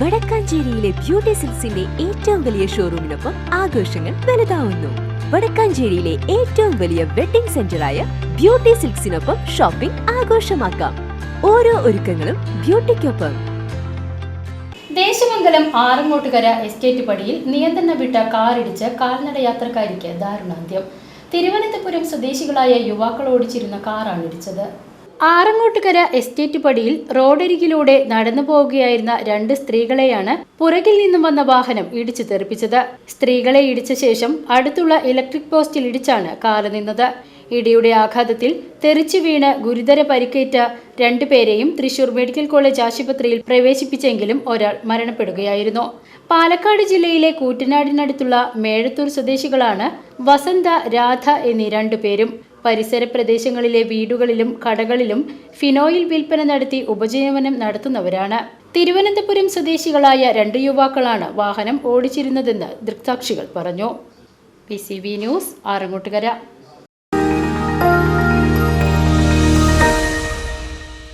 വടക്കാഞ്ചേരിയിലെ beauty സിൽസിന്റെ ഏറ്റവും വലിയ ഷോറൂമിനൊപ്പം ആഘോഷങ്ങൾ വലുതാവുന്നു. വടക്കാഞ്ചേരിയിലെ ഏറ്റവും വലിയ വെഡിംഗ് സെന്ററായ ബ്യൂട്ടി സിൽക്സിനൊപ്പം ഷോപ്പിംഗ് ആഘോഷമാക്കാം. ഓരോ ഒരുക്കങ്ങളും ബ്യൂട്ടിക്കൊപ്പം. ദേശമംഗലം ആറങ്ങോട്ടുകര എസ്റ്റേറ്റ് പടിയിൽ നിയന്ത്രണം വിട്ട കാറിടിച്ച് കാൽനട യാത്രക്കാരിക്ക് ദാരുണാന്ത്യം. തിരുവനന്തപുരം സ്വദേശികളായ യുവാക്കൾ ഓടിച്ചിരുന്ന കാറാണ് ഇടിച്ചത് ആറങ്ങോട്ടുകര എസ്റ്റേറ്റ് പടിയിൽ റോഡരികിലൂടെ നടന്നു പോവുകയായിരുന്ന രണ്ട് സ്ത്രീകളെയാണ് പുറകിൽ നിന്നും വന്ന വാഹനം ഇടിച്ചു തെറിപ്പിച്ചത്. സ്ത്രീകളെ ഇടിച്ച ശേഷം അടുത്തുള്ള ഇലക്ട്രിക് പോസ്റ്റിൽ ഇടിച്ചാണ് കാറ് നിന്നത്. ഇടിയുടെ ആഘാതത്തിൽ തെറിച്ചു വീണ് ഗുരുതര പരിക്കേറ്റ രണ്ടുപേരെയും തൃശൂർ മെഡിക്കൽ കോളേജ് ആശുപത്രിയിൽ പ്രവേശിപ്പിച്ചെങ്കിലും ഒരാൾ മരണപ്പെടുകയായിരുന്നു. പാലക്കാട് ജില്ലയിലെ കൂറ്റനാടിനടുത്തുള്ള മേഴത്തൂർ സ്വദേശികളാണ് വസന്ത രാധ എന്നീ രണ്ടുപേരും പരിസര പ്രദേശങ്ങളിലെ വീടുകളിലും കടകളിലും ഫിനോയിൽ വിൽപ്പന നടത്തി ഉപജീവനം നടത്തുന്നവരാണ്. തിരുവനന്തപുരം സ്വദേശികളായ രണ്ട് യുവാക്കളാണ് വാഹനം ഓടിച്ചിരുന്നതെന്ന് ദൃക്സാക്ഷികൾ പറഞ്ഞു. P news Arangottukara